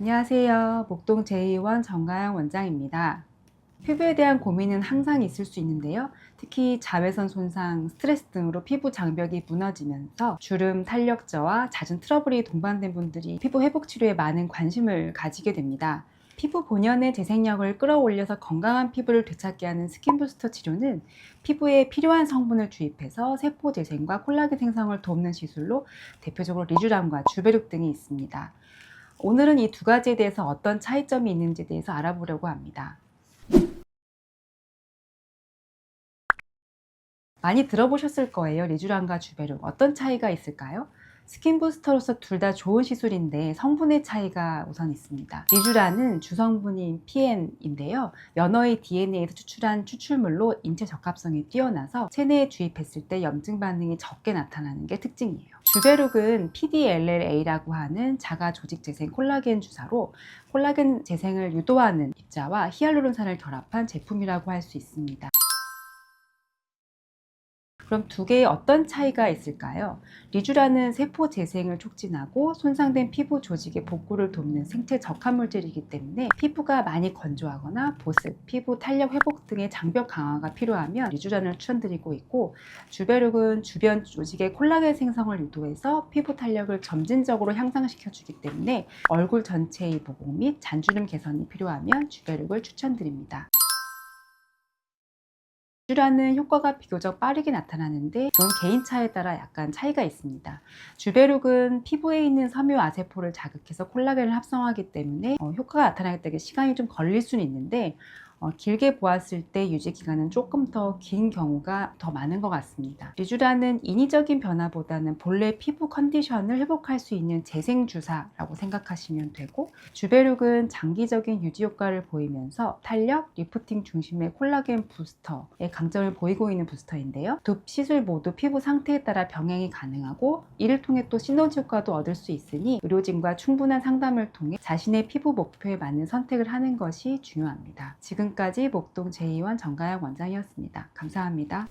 안녕하세요. 목동 제2원 정가영 원장입니다. 피부에 대한 고민은 항상 있을 수 있는데요. 특히 자외선 손상, 스트레스 등으로 피부 장벽이 무너지면서 주름, 탄력 저하, 잦은 트러블이 동반된 분들이 피부 회복 치료에 많은 관심을 가지게 됩니다. 피부 본연의 재생력을 끌어올려서 건강한 피부를 되찾게 하는 스킨 부스터 치료는 피부에 필요한 성분을 주입해서 세포 재생과 콜라겐 생성을 돕는 시술로 대표적으로 리쥬람과 주베룩 등이 있습니다. 오늘은 이 두 가지에 대해서 어떤 차이점이 있는지에 대해서 알아보려고 합니다. 많이 들어보셨을 거예요. 리쥬람과 주베룩. 어떤 차이가 있을까요? 스킨 부스터로서 둘 다 좋은 시술인데 성분의 차이가 우선 있습니다. 리쥬라는 주성분인 PN인데요. 연어의 DNA에서 추출한 추출물로 인체 적합성이 뛰어나서 체내에 주입했을 때 염증 반응이 적게 나타나는 게 특징이에요. 주베룩은 PDLLA라고 하는 자가 조직 재생 콜라겐 주사로 콜라겐 재생을 유도하는 입자와 히알루론산을 결합한 제품이라고 할 수 있습니다. 그럼 두 개의 어떤 차이가 있을까요? 리쥬라는 세포 재생을 촉진하고 손상된 피부 조직의 복구를 돕는 생체 적합 물질이기 때문에 피부가 많이 건조하거나 보습, 피부 탄력 회복 등의 장벽 강화가 필요하면 리쥬란을 추천드리고 있고 주베룩은 주변 조직의 콜라겐 생성을 유도해서 피부 탄력을 점진적으로 향상시켜 주기 때문에 얼굴 전체의 보공 및 잔주름 개선이 필요하면 주베룩을 추천드립니다. 주라는 효과가 비교적 빠르게 나타나는데 그건 개인차에 따라 약간 차이가 있습니다. 주베룩은 피부에 있는 섬유 아세포를 자극해서 콜라겐을 합성하기 때문에 어, 효과가 나타나기 시간이 좀 걸릴 수는 있는데 어, 길게 보았을 때 유지 기간은 조금 더 긴 경우가 더 많은 것 같습니다. 리쥬라는 인위적인 변화보다는 본래 피부 컨디션을 회복할 수 있는 재생 주사라고 생각하시면 되고 주베룩은 장기적인 유지 효과를 보이면서 탄력, 리프팅 중심의 콜라겐 부스터의 강점을 보이고 있는 부스터인데요. 두 시술 모두 피부 상태에 따라 병행이 가능하고 이를 통해 또 시너지 효과도 얻을 수 있으니 의료진과 충분한 상담을 통해 자신의 피부 목표에 맞는 선택을 하는 것이 중요합니다. 지금까지 목동 제2원 정가영 원장이었습니다. 감사합니다.